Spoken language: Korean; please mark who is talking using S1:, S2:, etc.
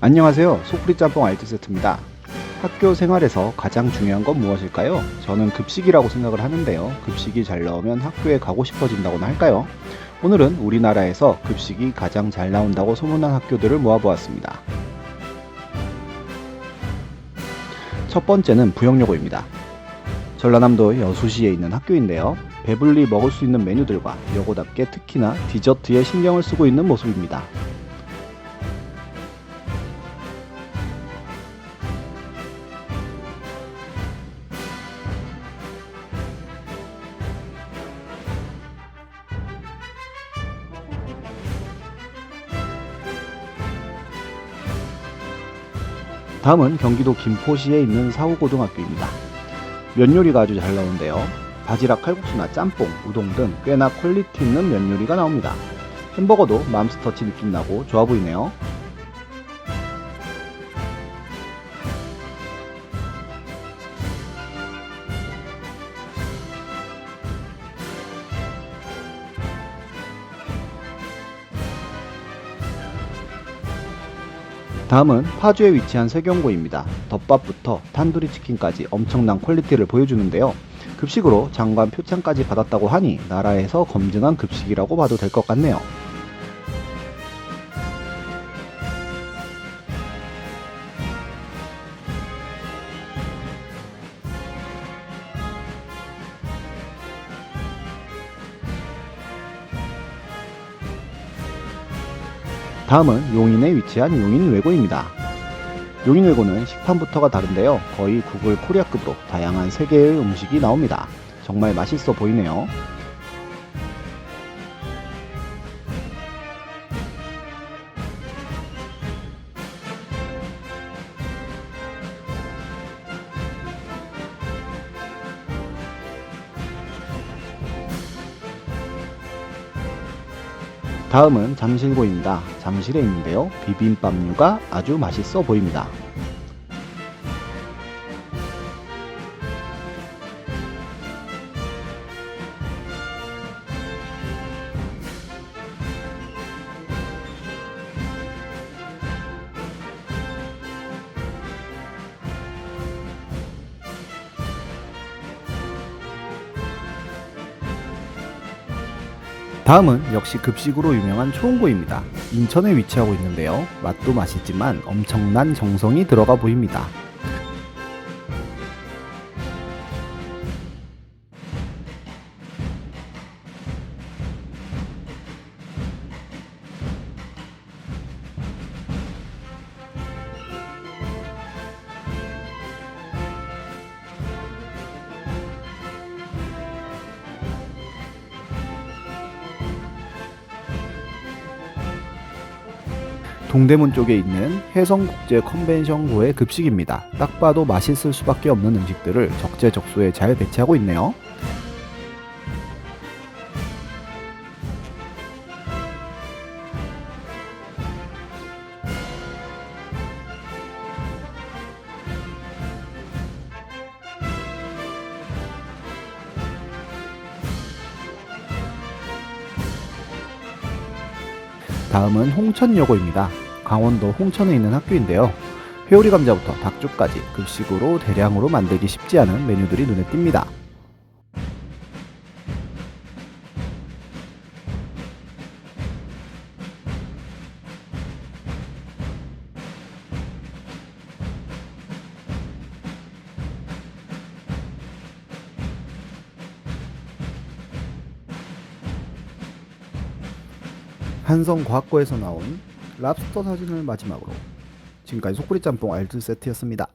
S1: 안녕하세요. 소프리 짬뽕 알트 세트입니다. 학교 생활에서 가장 중요한 건 무엇일까요? 저는 급식이라고 생각을 하는데요. 급식이 잘 나오면 학교에 가고 싶어진다고나 할까요? 오늘은 우리나라에서 급식이 가장 잘 나온다고 소문난 학교들을 모아보았습니다. 첫 번째는 부영여고입니다. 전라남도 여수시에 있는 학교인데요. 배불리 먹을 수 있는 메뉴들과 여고답게 특히나 디저트에 신경을 쓰고 있는 모습입니다. 다음은 경기도 김포시에 있는 사후고등학교입니다. 면 요리가 아주 잘 나오는데요. 바지락 칼국수나 짬뽕, 우동 등 꽤나 퀄리티 있는 면 요리가 나옵니다. 햄버거도 맘스터치 느낌 나고 좋아 보이네요. 다음은 파주에 위치한 세경고입니다. 덮밥부터 탄두리 치킨까지 엄청난 퀄리티를 보여주는데요. 급식으로 장관 표창까지 받았다고 하니 나라에서 검증한 급식이라고 봐도 될 것 같네요. 다음은 용인에 위치한 용인외고입니다. 용인외고는 식판부터가 다른데요. 거의 구글 코리아급으로 다양한 세계의 음식이 나옵니다. 정말 맛있어 보이네요. 다음은 잠실고입니다. 잠실에 있는데요. 비빔밥류가 아주 맛있어 보입니다. 다음은 역시 급식으로 유명한 초원고입니다. 인천에 위치하고 있는데요. 맛도 맛있지만 엄청난 정성이 들어가 보입니다. 동대문 쪽에 있는 해성국제 컨벤션고의 급식입니다. 딱 봐도 맛있을 수밖에 없는 음식들을 적재적소에 잘 배치하고 있네요. 다음은 홍천여고입니다. 강원도 홍천에 있는 학교인데요. 회오리 감자부터 닭죽까지 급식으로 대량으로 만들기 쉽지 않은 메뉴들이 눈에 띕니다. 한성 과학고에서 나온 랍스터 사진을 마지막으로 지금까지 소쿠리 짬뽕 알트 세트였습니다.